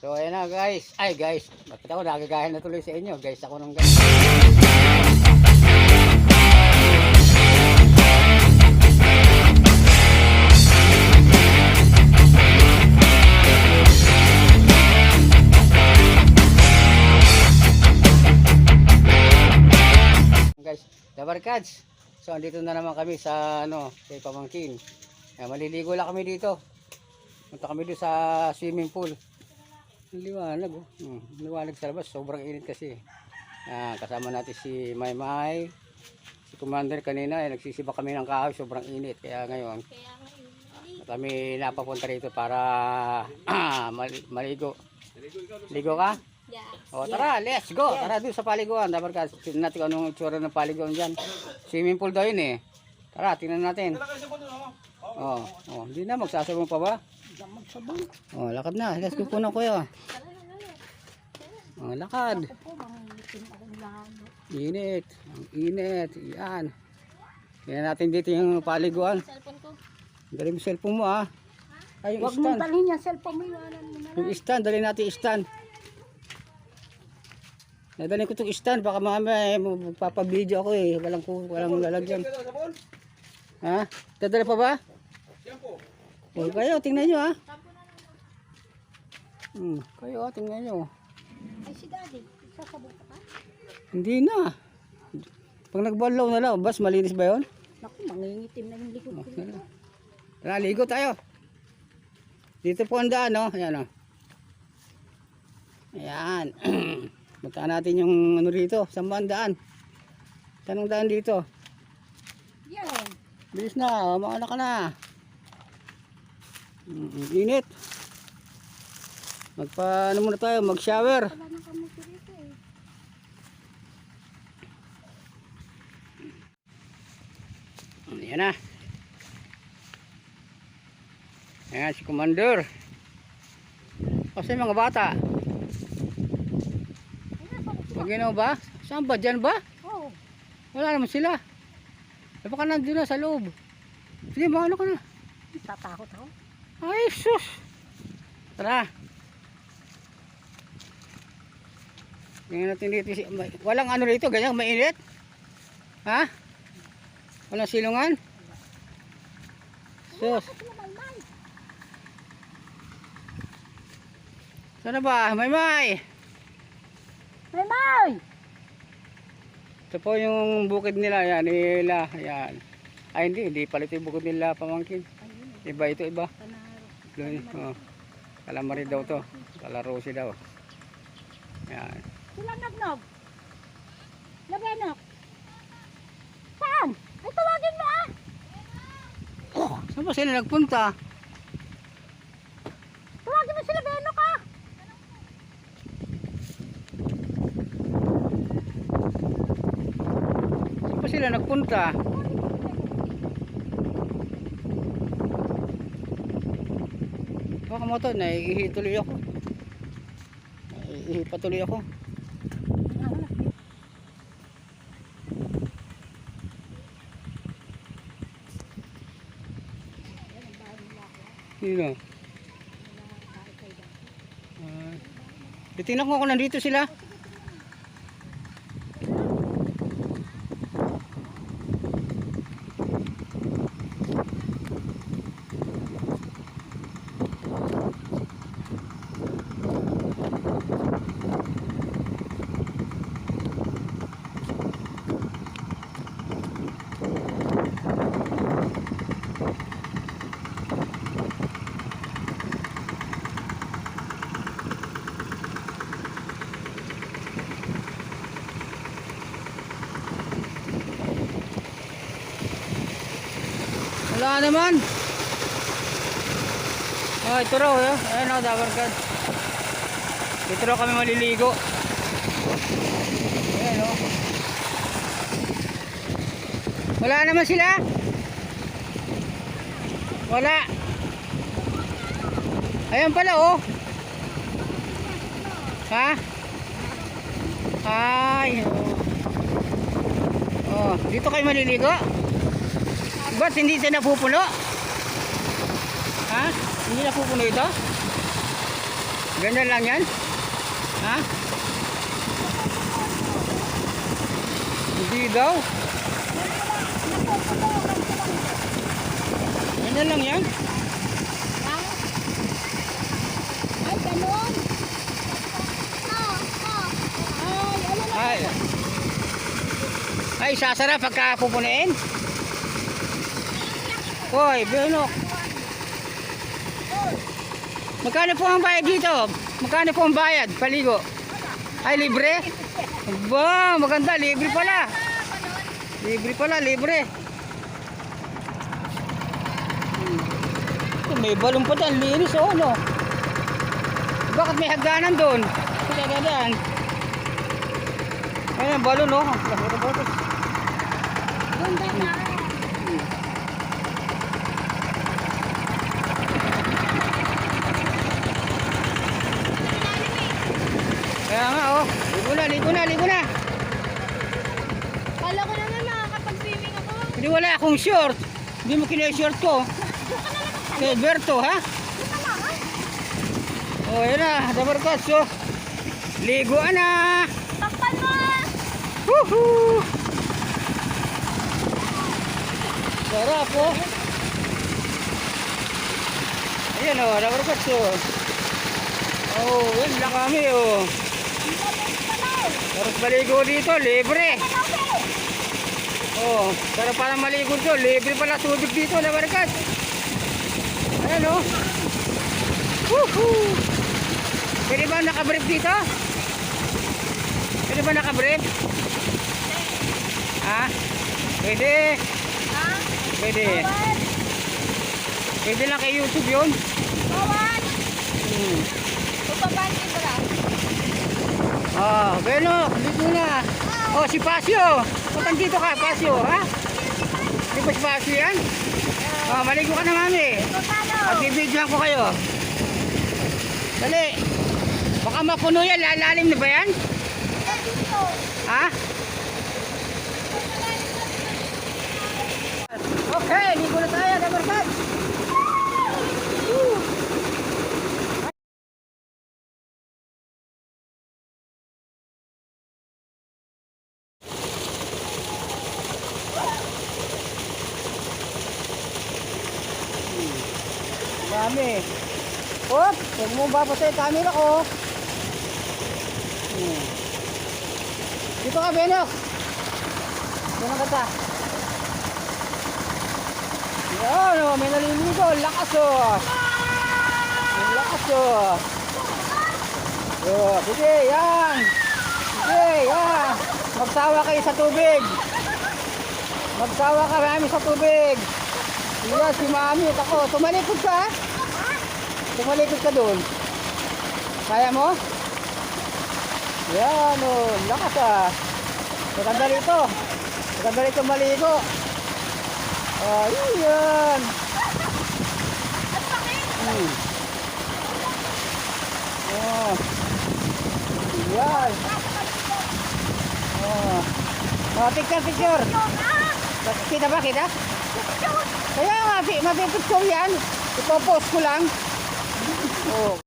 So ayan na guys. Ay guys, bakit ako nagagahin na tuloy sa inyo? Guys, ako nang guys. Guys, Dabarkads. So andito na naman kami sa ano, kay Pamangkin. Ayan, maliligo lang kami dito. Punta kami doon sa swimming pool. Liwanag oh. Hmm, liwanag sa labas. Sobrang init kasi. Ah, kasama natin si Maymay. Si Commander kanina, eh, nagsisiba kami ng kahoy. Sobrang init. Kaya ngayon, Kaya ngayon, kami napapunta rito para mali- maligo. Ligo ka? yeah. O tara, let's go. Tara doon sa paliguan. Dapat ka, natin kung anong itsura ng paliguan dyan. Swimming pool daw yun eh. Tara, tingnan natin. Oh, oh, hindi na magsasabong pa ba? Magsabang. Oh, lakad na. Let's go puno kuya. Oh, lakad. Po. Init. Ang init. Yan. Tingnan natin dito yung paliguan. Cellphone ko. Dali mo cellphone mo ah. Ay, yung Huwag mong stand. dalhin yung cellphone mo, iwanan mo na. Yung stand, dali natin yung stand. Nadali ko itong stand, baka mamaya eh, magpapabideo ako eh. Walang, ku- walang lalagyan. Ha? Dadala pa ba? O kayo, tingnan nyo ha. Hmm, kayo, tingnan nyo. Ay, si daddy, sasabog ka? Hindi na. Pag nagbalaw na lang, bas malinis ba yun? Naku, mangingitim na yung likod ko. Tara, ligo tayo. Dito po ang daan, no? Ayan, no? Ayan. Puntaan natin yung ano rito. Saan ba ang daan? Saan ang daan dito? Yan. Bilis na, mauna ka na. Mm, init. Magpa, ano muna tayo, rito eh. Ayan na. Ayan si Commander. Kasi mga bata. Pag ba? Saan ba? Diyan ba? Oo. Wala naman sila. Eh baka nandun na sa loob. Sige, maano ka na. Tatakot ako. Ay, sus. Tara. Tingnan natin dito. Walang ano rito, ganyan, mainit. Ha? Walang silungan? Sus. Sana ba? May may. May may! Ito po yung bukid nila. Yan, nila. Yan. Ay, hindi. Hindi pala ito yung bukid nila, pamangkin. Iba ito, iba. Panaro. Doon, oh. Calamari daw to. Kalarosi daw. Yan. Sila nagnog. Nabenok. Saan? Ay, tawagin mo ah! Saan ba sila nagpunta? Tawagin mo sila, Benok ah! Saan ba sila nagpunta? Baka mo to, naiihi tuloy ako. Naiihi pa ako. Sino? Ah, titingnan ko kung nandito sila. Wala naman. Oh, ito raw. Eh. Ayan o, dabarkad. Dito raw kami maliligo. Ayan o. Wala naman sila. Wala. Ayan pala oh. Ha? Ay. Oh, dito kayo maliligo? Ba't hindi siya napupuno? Ha? Hindi napupuno ito? Ganyan lang yan? Ha? Hindi daw. Ganyan lang yan? Ay, ganun. Ay, sasarap pagka pupunain. Hoy, Benok. Magkano po ang bayad dito? Magkano po ang bayad? Paligo. Ay, libre? Ba, maganda. Libre pala. Libre pala, libre. May balon pa dyan. Linis, oh, no? Bakit may hagdanan doon? Kaya ganyan. Ayan, balon, oh. Ganda na. Kaya nga, oh. Ligo na, ligo na. Kala ko naman makakapag-swimming ako. Hindi wala akong short. Hindi mo kina-short ko. Kay Berto, ha? Oh, yun na. Dabarkas, oh. Ligo na. Takpan mo! Woohoo! Sarap, oh. Ayan, oh. Dabarkas, oh. Oh, yun lang kami, oh. Sarap maligo dito, libre. Oh, sarap pala maligo dito, libre pala tubig dito, Dabarkas. Ayan, oh. Woohoo! Pwede ba nakabrief dito? Pwede ba nakabrief? Ha? Pwede. Ha? Pwede. Pwede lang kay YouTube yun. Bawal! Hmm. Upabanti bra. Oh, Beno, dito na. Oh, si Pasio. Ba't dito ka, Pasio, ha? Di ba si Pasio yan? Oh, maligo ka na, mami. Paano? Pagbibidyohan ko kayo. Dali. Baka mapuno yan, lalalim na ba yan? Ha? Okay, ligo na tayo, Dabarkat. Dami. Hop, huwag mo babasa yung camera ko. Hmm. Dito ka, Benok. Dito ka ta. Yan, oh, may naliligo. Lakas, oh. Ang lakas, oh. Oh, sige, yan. Sige, yan. Magsawa kayo sa tubig. Magsawa ka mami sa tubig. Yan, si mami ako. Tumalikod ka, ha? Tumalikod ka doon. Kaya mo? Yan, oh. Lakas, ah. Maganda rito. Maganda rito maligo. Ayun. Hmm. Oh. Yan. Oh. Oh, picture, picture. Kita ba, kita? Kaya nga, pi- mapipicture yan. Ipopost ko lang. Oh.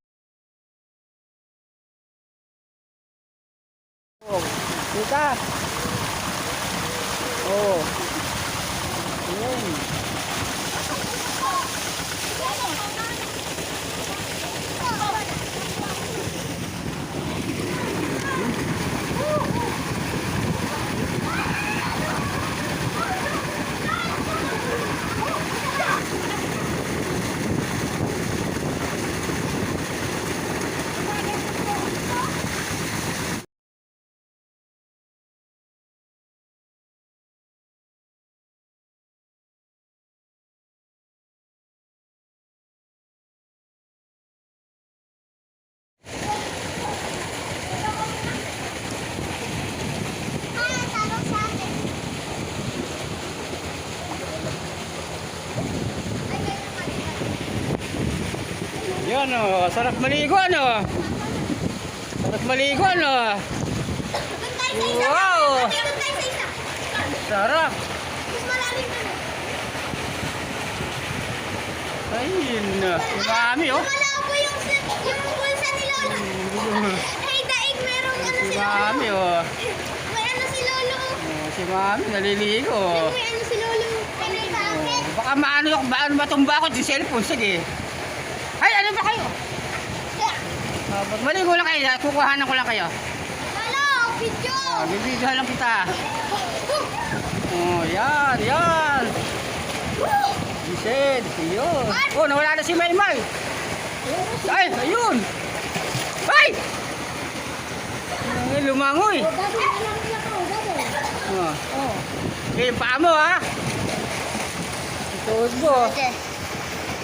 Oh. Kita. Oh. ano, sarap maligo ano. Sarap maligo ano. Wow! Sarap. Ayun ah. na. Mami oh. Malabo yung, yung bulsa ni Lolo. Ay, daig merong ano si Lolo. Mami oh. May ano si Lolo. Si Mami, naliligo. May ano si Lolo. Ano baka maano, maano ba itong bakot yung cellphone? Sige. Ay, ano ba kayo? Oh, pag maligo lang kayo, kukuhanan ko lang kayo. Lolo, video! Oh, bibidyohan lang kita. Oh, yan, yan. Gised, yun. Oh, nawala na si Maymay. Ay, ayun. Ay! Ay, lumangoy. Ko. Oh. Oh. Eh, yung paa mo, ha? Ituod mo. Dati.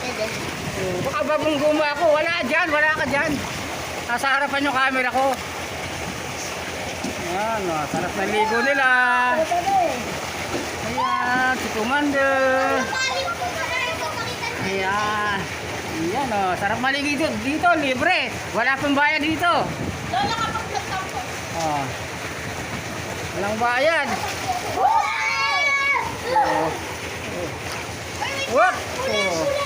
Dati. Oh, baka babunggo mo ako. Wala dyan, wala ka dyan. Nasa harapan yung camera ko. Ayan, oh, sarap na ligo nila. Ayan, si Commander. Ayan. Ayan, oh, sarap maligo dito. Dito, libre. Wala pang bayad dito. Lola, kapag nagtampo. Oh. Walang bayad. Wow! Oh. Whoop! Oh.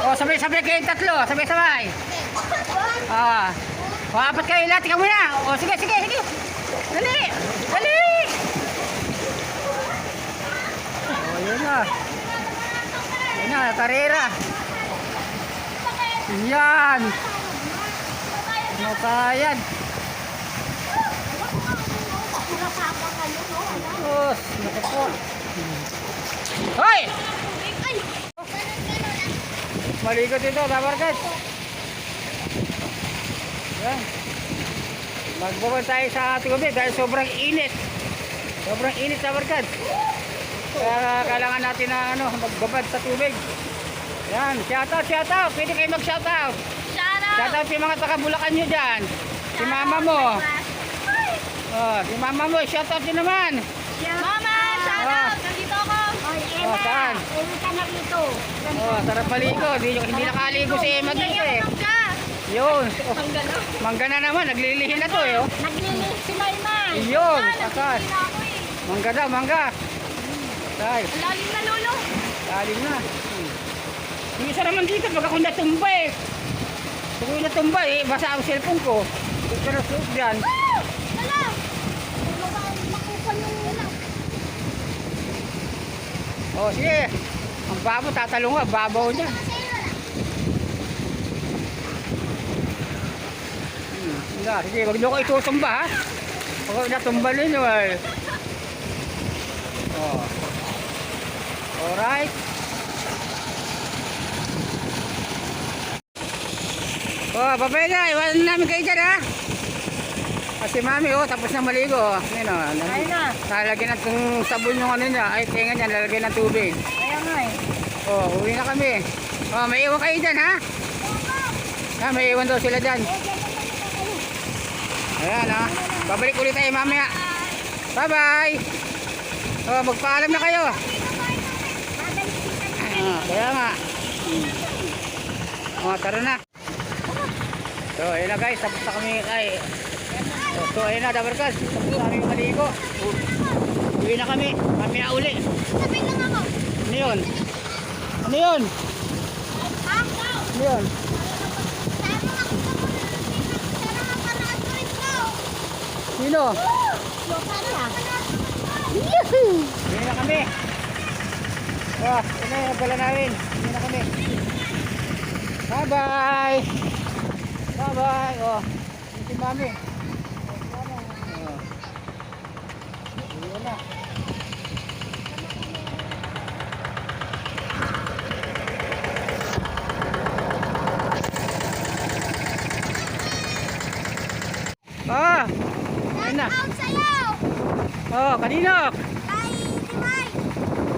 Oh, sabay-sabay kayong tatlo. Sabay-sabay. Ah. O, apat kayo lahat. Ikaw muna. O, sige, sige, sige. Dali. Dali. O, yun na. Yun na, karera. Yan. Masayad. Os, naku po. Hoy! Maligo dito, Tabarkat. Yan. Magbabad tayo sa tubig dahil sobrang init. Sobrang init, Tabarkat. Kaya kailangan natin na ano, magbabad sa tubig. Yan, shout out, shout out. Pwede kayo mag shout out. Shout out yung mga taga Bulacan nyo dyan. Si mama mo. Oh, si mama mo, shout out din naman. Mama, shout out! Nandito ako! Oy, Oh, saan? Ewan ka na rito. Oh, sarap maligo. Hindi, hindi nakaligo si Emma dito eh. Yun. Oh, Ang gano'n. mangga na naman, naglilihin na to eh. oh. Naglilis si Maymay. Yun, Ah, naglilihin ako eh. Mangga daw, mangga. Tay, lalim na lolo. lalim na. Hmm. Yung isa naman dito, pag ako natumba eh. Pag ako natumba eh, basa ang cellphone ko. Na suot dyan. Ah! Oh, sige. Ang babo, tatalong nga, babaw niya. Hmm. Hindi, sige, wag niyo ko itutumba ha. Ako natumba ninyo eh. Oh. Alright. Oh, babay na. Iwanan namin kayo dyan ha. Kasi mami, oh, tapos na maligo. oh. Ayun, oh. Ayun na. Lalagyan ng tung sabon yung ano niya. Ay, tinga niya, lalagyan ng tubig. Kaya nga eh. Oh, uwi na kami. Oh, may iwan kayo dyan, ha? Ha, may iwan daw sila dyan. Ayan, ha? Babalik ulit tayo mamaya. Bye-bye! Oh, magpaalam na kayo. Ah, kaya nga. Hmm. Oh, tara na. So, ayun na guys, tapos na kami kay... So, ayun na, Dabarkas. Tapos na kami maligo. Uwi na kami. Mamaya uli. Sabi lang ako. Ano yun? Ano yun? Ano yun? Sino? Uwi na kami. Oh, ito yung pala namin. Uwi na kami. Bye-bye. Bye-bye. Oh, si mami. Oh. Uwi na. Ah, ayun na. Oh, kanino?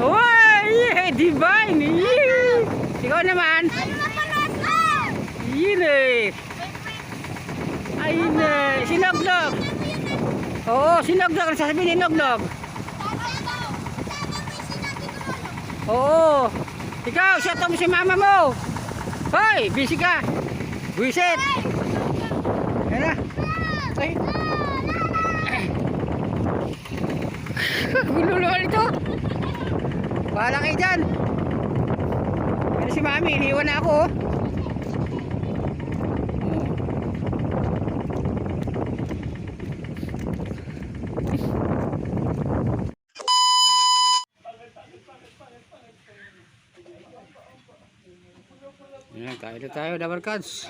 Uy! Yeah, divine! Yee! Ikaw naman! Yun eh! Ayun eh! Sinognog! Oo, sinognog! Ano sasabihin ni Nognog? Oo! Ikaw, shout out mo si mama mo! Hoy! Busy ka! Buisit! Ayan Gulo naman ito. Bahala kayo dyan. Ano si mami, iniwan na ako. Oh. Ayan, kain na tayo, double cuts.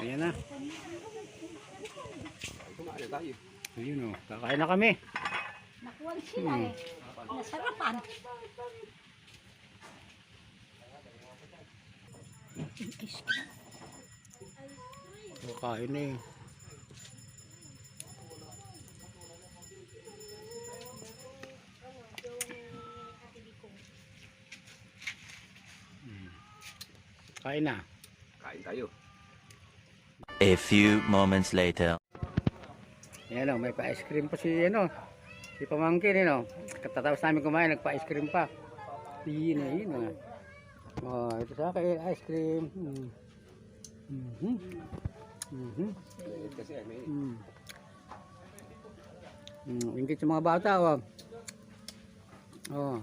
Ayan na. Ayan o, oh. kakain na kami. Nakuha sila eh. Nasarapan. Kakain na eh. Hmm. Kain na. Kain tayo. A few moments later. Yan o, may pa-ice cream pa si ano. Si Pamangkin, ano. Katatapos namin kumain, nagpa-ice cream pa. Yun yun na. Oh, ito sa akin, ice cream. Mm. Mhm. Mhm. Kasi may Mm. Mm, ingit sa mga bata, oh. Oh.